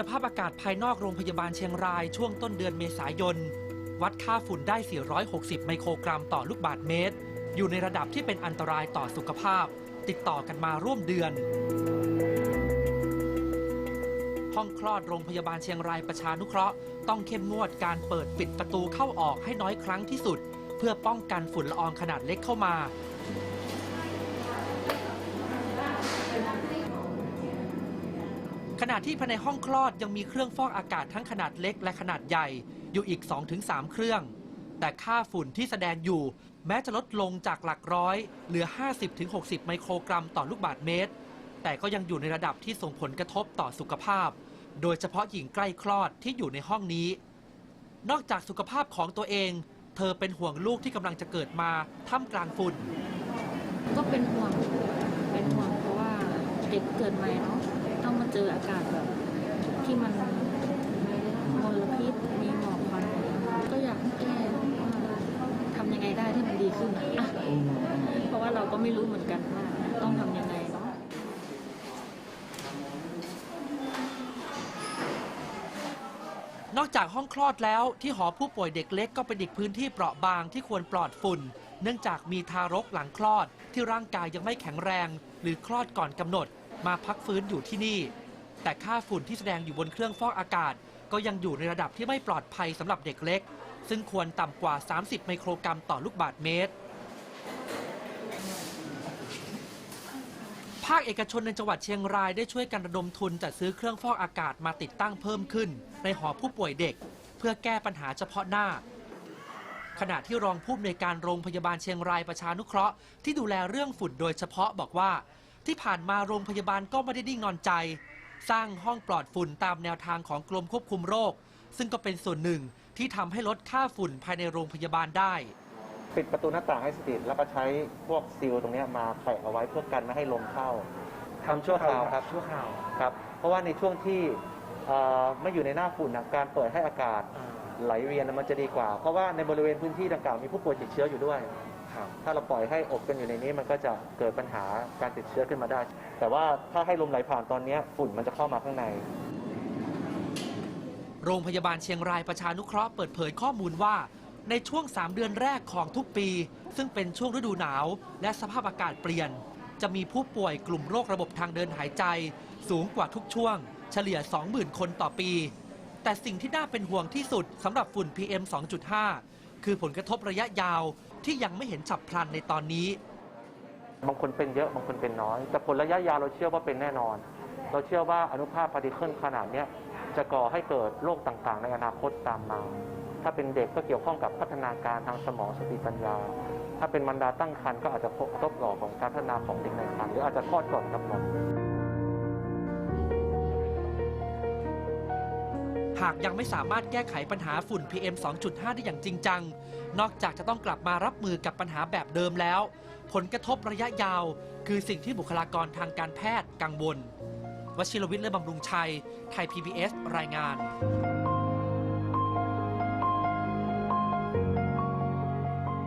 คุณภาพอากาศภายนอกโรงพยาบาลเชียงรายช่วงต้นเดือนเมษายน วัดค่าฝุ่นได้ 460 ไมโครกรัมต่อลูกบาศก์เมตร อยู่ในระดับที่เป็นอันตรายต่อสุขภาพ ติดต่อกันมาร่วมเดือน ห้องคลอดโรงพยาบาลเชียงรายประชานุเคราะห์ ต้องเข้มงวดการเปิดปิดประตูเข้าออกให้น้อยครั้งที่สุด เพื่อป้องกันฝุ่นละอองขนาดเล็กเข้ามา ขณะที่ภายในห้องคลอดยังมีเครื่องฟอกอากาศทั้งขนาดเล็กและขนาดใหญ่อยู่อีก 2-3 เครื่อง แต่ค่าฝุ่นที่แสดงอยู่ แม้จะลดลงจากหลักร้อย เหลือ 50-60 ไมโครกรัมต่อลูกบาศก์เมตร แต่ก็ยังอยู่ในระดับที่ส่งผลกระทบต่อสุขภาพ โดยเฉพาะหญิงใกล้คลอดที่อยู่ในห้องนี้ นอกจากสุขภาพของตัวเอง เธอเป็นห่วงลูกที่กำลังจะเกิดมาท่ามกลางฝุ่น ก็เป็นห่วงเป็นห่วงเพราะว่าเด็กเกิดใหม่เนาะากาศแบบที่มันมลพิษมีหมอกควันก็อยากแก้ทำยังไงได้ที่มันดีขึ้นอะเพราะว่าเราก็ไม่รู้เหมือนกันว่าต้องทำยังไงเนาะนอกจากห้องคลอดแล้วที่หอผู้ป่วยเด็กเล็กก็เป็นอีกพื้นที่เปราะบางที่ควรปลอดฝุ่น เนื่องจากมีทารกหลังคลอดที่ร่างกายยังไม่แข็งแรง หรือคลอดก่อนกำหนด มาพักฟื้นอยู่ที่นี่ แต่ค่าฝุ่นที่แสดงอยู่บนเครื่องฟอกอากาศ ก็ยังอยู่ในระดับที่ไม่ปลอดภัยสำหรับเด็กเล็ก ซึ่งควรต่ำกว่า 30 ไมโครกรัมต่อลูกบาศก์เมตร ภาคเอกชนในจังหวัดเชียงรายได้ช่วยกันระดมทุนจัดซื้อเครื่องฟอกอากาศมาติดตั้งเพิ่มขึ้น ในหอผู้ป่วยเด็ก เพื่อแก้ปัญหาเฉพาะหน้าขณะที่รองผู้อำนวยการโรงพยาบาลเชียงรายประชานุเคราะห์ที่ดูแลเรื่องฝุ่นโดยเฉพาะบอกว่า ที่ผ่านมาโรงพยาบาลก็ไม่ได้นิ่งนอนใจ สร้างห้องปลอดฝุ่นตามแนวทางของกรมควบคุมโรค ซึ่งก็เป็นส่วนหนึ่งที่ทำให้ลดค่าฝุ่นภายในโรงพยาบาลได้ ปิดประตูหน้าต่างให้สนิทแล้วก็ใช้พวกซีลตรงเนี้ยมาแปะเอาไว้เพื่อกันไม่ให้ลมเข้าทำชั่วคราวครับชั่วคราวครับ เพราะว่าในช่วงที่เอ่อไม่อยู่ในหน้าฝุ่นนะการเปิดให้อากาศไหลเวียนนะมันจะดีกว่า เพราะว่าในบริเวณพื้นที่ดังกล่าวมีผู้ป่วยติดเชื้ออยู่ด้วย ถ้าเราปล่อยให้อบกันอยู่ในนี้มันก็จะเกิดปัญหาการติดเชื้อขึ้นมาได้ แต่ว่าถ้าให้ลมไหลผ่านตอนเนี้ยฝุ่นมันจะเข้ามาข้างใน โรงพยาบาลเชียงรายประชานุเคราะห์เปิดเผยข้อมูลว่า ในช่วง 3 เดือนแรกของทุกปี ซึ่งเป็นช่วงฤดูหนาว และสภาพอากาศเปลี่ยน จะมีผู้ป่วยกลุ่มโรคระบบทางเดินหายใจ สูงกว่าทุกช่วง เฉลี่ย 20,000 คนต่อปี แต่สิ่งที่น่าเป็นห่วงที่สุดสำหรับฝุ่น PM 2.5 คือผลกระทบระยะยาว ที่ยังไม่เห็นฉับพลันในตอนนี้ บางคนเป็นเยอะบางคนเป็นน้อย แต่ผลระยะยาวเราเชื่อว่าเป็นแน่นอน เราเชื่อว่าอนุภาคพาร์ติเคิลขนาดนี้จะก่อให้เกิดโรคต่างๆ ในอนาคตตามมา ถ้าเป็นเด็กก็เกี่ยวข้องกับพัฒนาการทางสมองสติปัญญา ถ้าเป็นมารดาตั้งครรภ์ก็อาจจะพบทบต่อของการพัฒนาของเด็กในครรภ์หรืออาจจะคลอดก่อนกำหนด หากยังไม่สามารถแก้ไขปัญหาฝุ่น PM 2.5 ได้อย่างจริงจัง นอกจากจะต้องกลับมารับมือกับปัญหาแบบเดิมแล้ว ผลกระทบระยะยาว คือสิ่งที่บุคลากรทางการแพทย์กังวลวชิรวิทย์เละบำรุงชัย ไทย PBS รายงาน